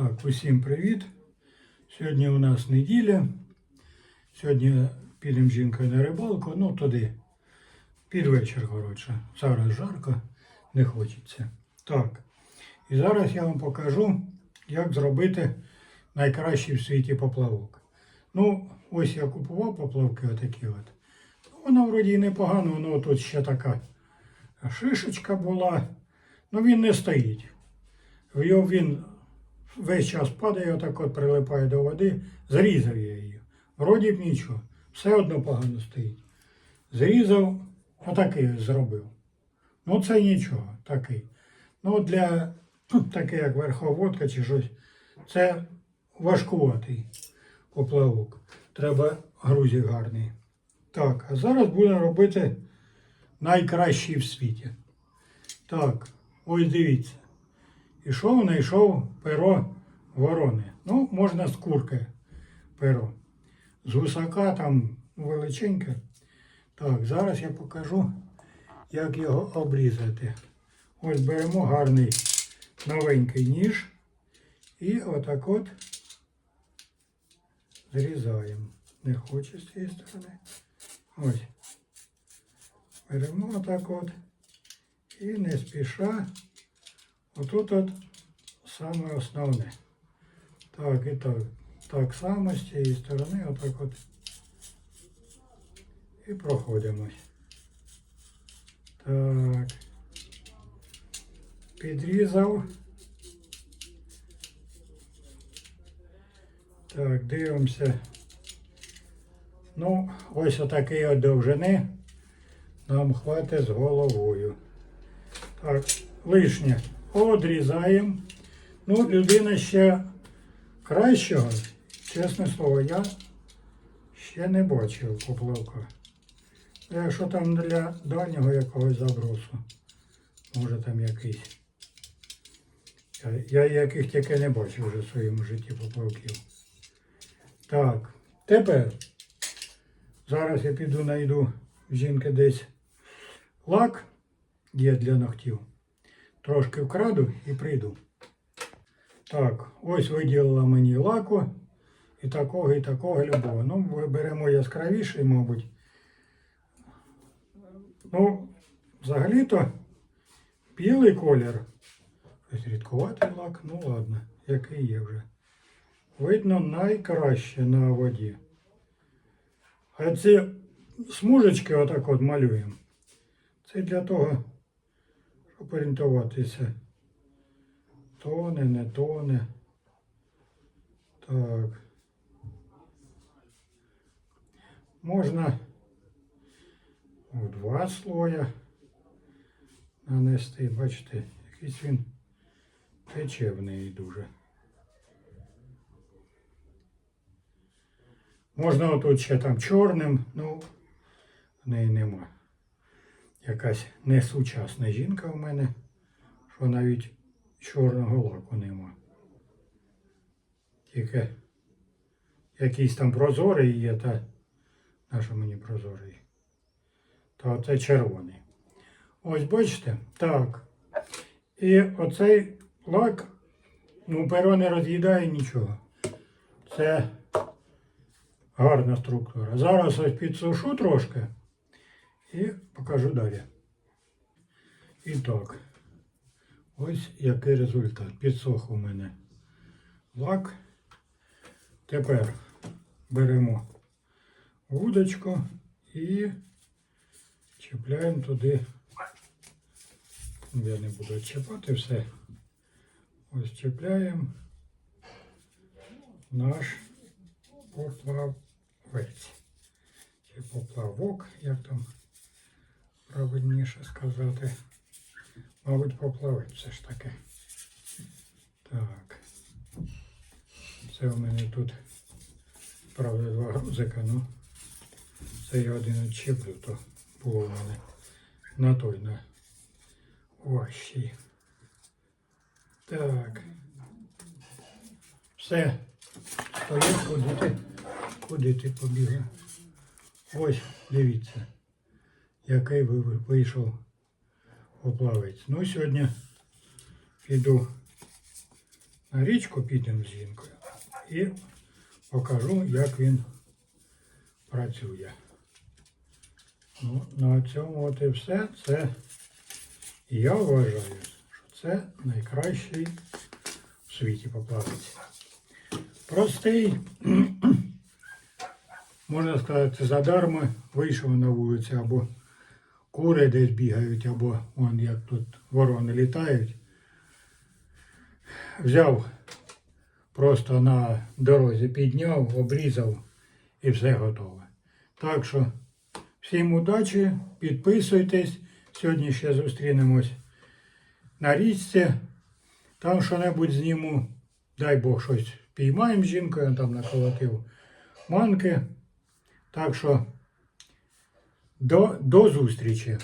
Так, усім привіт. Сьогодні у нас неділя. Сьогодні підемо жінкою на рибалку, ну туди. Під вечір, коротше. Зараз жарко, не хочеться. Так. І зараз я вам покажу, як зробити найкращий в світі поплавок. Ну, ось я купував поплавки отакі от. Воно вроді непогано, воно тут ще така шишечка була. Ну він не стоїть. Він весь час падає, отак от прилипає до води, зрізав я її. Вроді б нічого, все одно погано стоїть. Зрізав, отакий зробив. Ну це нічого, такий. Ну для такий, як верховодка чи щось, це важкуватий поплавок. Треба грузик гарний. Так, а зараз будемо робити найкращий в світі. Так, ось дивіться. Ішов, знайшов перо ворони. Ну, можна з курки перо. З гусака там величеньке. Так, зараз я покажу, як його обрізати. Ось беремо гарний новенький ніж і отак от зрізаємо. Не хоче з цієї сторони. Ось. Беремо отак от і не спіша. Отут от саме основне. Так, і так. Так само з цієї сторони, отак от. І проходимось. Так. Підрізав. Так, дивимося. Ну, ось отакий от довжини нам хватить з головою. Так, лишнє одрізаємо. Ну, людина ще кращого, чесне слово, я ще не бачив поплавка. Якщо там для дальнього якогось забросу, може там якийсь. Я, я яких тільки не бачив вже в своєму житті поплавків. Так, тепер зараз я піду знайду в жінки десь лак є для ногтів. Трошки вкраду і прийду. Так, ось виділила мені лаку. І такого, і такого любого. Ну, ми беремо яскравіший, мабуть. Ну, взагалі-то білий колір. Ось рідкуватий лак, ну ладно, який є вже. Видно найкраще на воді. А ці смужечки отак от малюємо. Це для того, щоб орієнтуватися. Тоне, не тоне. Так. Можна в два слоя нанести. Бачите, якийсь він тече в неї дуже. Можна отут ще там чорним, ну в неї нема. Якась несучасна жінка в мене, що навіть чорного лаку нема. Тільки якийсь там прозорий є, та на що мені прозорий? То це червоний. Ось бачите? Так. І оцей лак, ну, перо не роз'їдає нічого. Це гарна структура. Зараз ось підсушу трошки і покажу далі. І так. Ось який результат. Підсох у мене лак. Тепер беремо вудочку і чіпляємо туди. Я не буду чіпати все. Ось чіпляємо наш поплавець. Чи поплавок, як там правильніше сказати. Мабуть, поплавець все ж таки. Так. Це у мене тут, правда, два грузика, ну це я один відчеплю, то було в мене на той, на важчий. Так. Все. Стоїть, куди ти, куди ти побігла. Ось, дивіться, який ви- ви- вийшов поплавець. Ну, сьогодні піду на річку підемо з жінкою і покажу, як він працює. Ну, на цьому от і все. Це я вважаю, що це найкращий в світі поплавець. Простий, можна сказати, задарма вийшов на вулицю, або кури десь бігають, або вон як тут ворони літають. Взяв просто на дорозі, підняв, обрізав і все готове. Так що всім удачі, підписуйтесь. Сьогодні ще зустрінемось на річці. Там що-небудь зніму. Дай Бог щось піймаємо з жінкою, там наколотив манки. Так що до, до зустрічі.